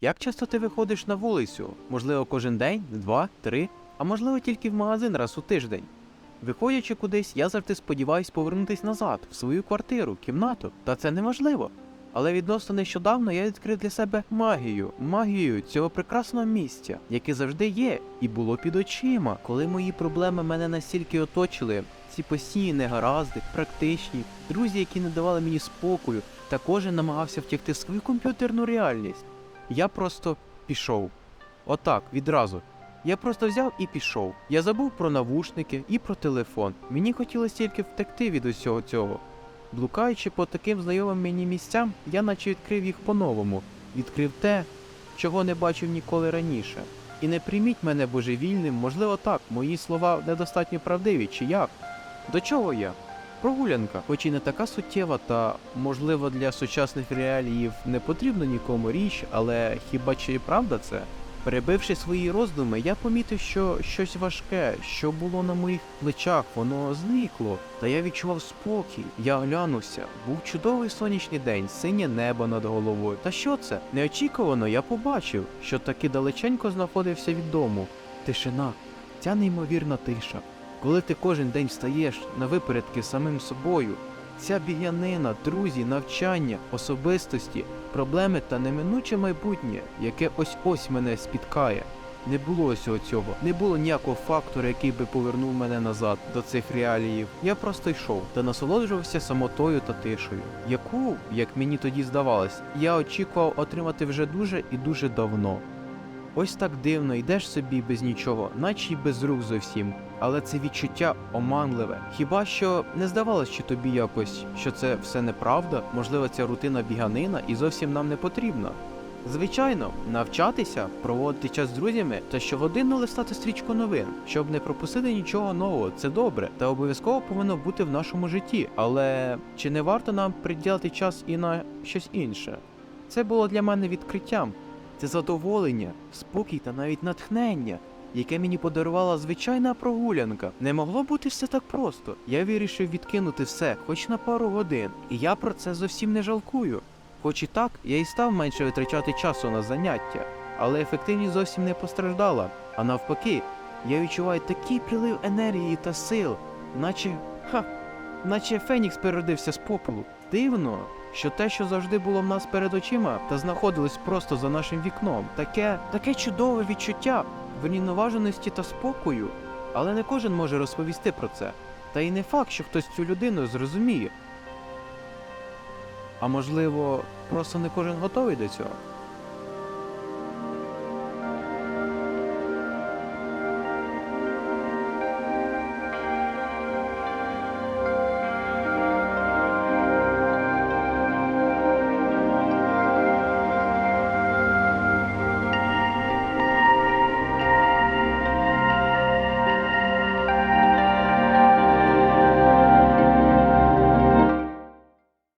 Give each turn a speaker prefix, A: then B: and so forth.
A: Як часто ти виходиш на вулицю? Можливо, кожен день, два, три, а можливо тільки в магазин раз у тиждень. Виходячи кудись, я завжди сподіваюсь повернутись назад, в свою квартиру, кімнату, та це неможливо. Але відносно нещодавно я відкрив для себе магію, магію цього прекрасного місця, яке завжди є і було під очима, коли мої проблеми мене настільки оточили. Ці постійні негаразди, практичні, друзі, які не давали мені спокою, та кожен намагався втягти свою комп'ютерну реальність. Я просто пішов. Отак, відразу. Я просто взяв і пішов. Я забув про навушники і про телефон. Мені хотілося тільки втекти від усього цього. Блукаючи по таким знайомим мені місцям, я наче відкрив їх по-новому, відкрив те, чого не бачив ніколи раніше. І не прийміть мене божевільним, можливо, так, мої слова недостатньо правдиві, чи як? До чого я? Прогулянка, хоч і не така суттєва, та можливо для сучасних реаліїв не потрібно нікому річ, але хіба чи і правда це? Перебивши свої роздуми, я помітив, що щось важке, що було на моїх плечах, воно зникло, та я відчував спокій. Я оглянувся. Був чудовий сонячний день, синє небо над головою. Та що це? Неочікувано я побачив, що таки далеченько знаходився від дому. Тишина, ця неймовірна тиша. Коли ти кожен день встаєш на випередки самим собою, ця біганина, друзі, навчання, особистості, проблеми та неминуче майбутнє, яке ось ось мене спіткає. Не було всього цього, не було ніякого фактора, який би повернув мене назад до цих реаліїв. Я просто йшов та насолоджувався самотою та тишею, яку, як мені тоді здавалось, я очікував отримати вже дуже і дуже давно. Ось так дивно йдеш собі без нічого, наче й без рук зовсім. Але це відчуття оманливе. Хіба що не здавалось чи тобі якось, що це все неправда, можливо, ця рутина біганина і зовсім нам не потрібна. Звичайно, навчатися, проводити час з друзями та щогодинно листати стрічку новин, щоб не пропустити нічого нового, це добре та обов'язково повинно бути в нашому житті. Але чи не варто нам приділити час і на щось інше? Це було для мене відкриттям. Це задоволення, спокій та навіть натхнення, яке мені подарувала звичайна прогулянка. Не могло бути все так просто. Я вирішив відкинути все, хоч на пару годин, і я про це зовсім не жалкую. Хоч і так, я і став менше витрачати часу на заняття, але ефективність зовсім не постраждала. А навпаки, я відчуваю такий прилив енергії та сил, наче ха, наче Фенікс переродився з попелу. Дивно, що те, що завжди було в нас перед очима, та знаходилось просто за нашим вікном, таке, таке чудове відчуття врівноваженості та спокою. Але не кожен може розповісти про це. Та й не факт, що хтось цю людину зрозуміє. А можливо, просто не кожен готовий до цього.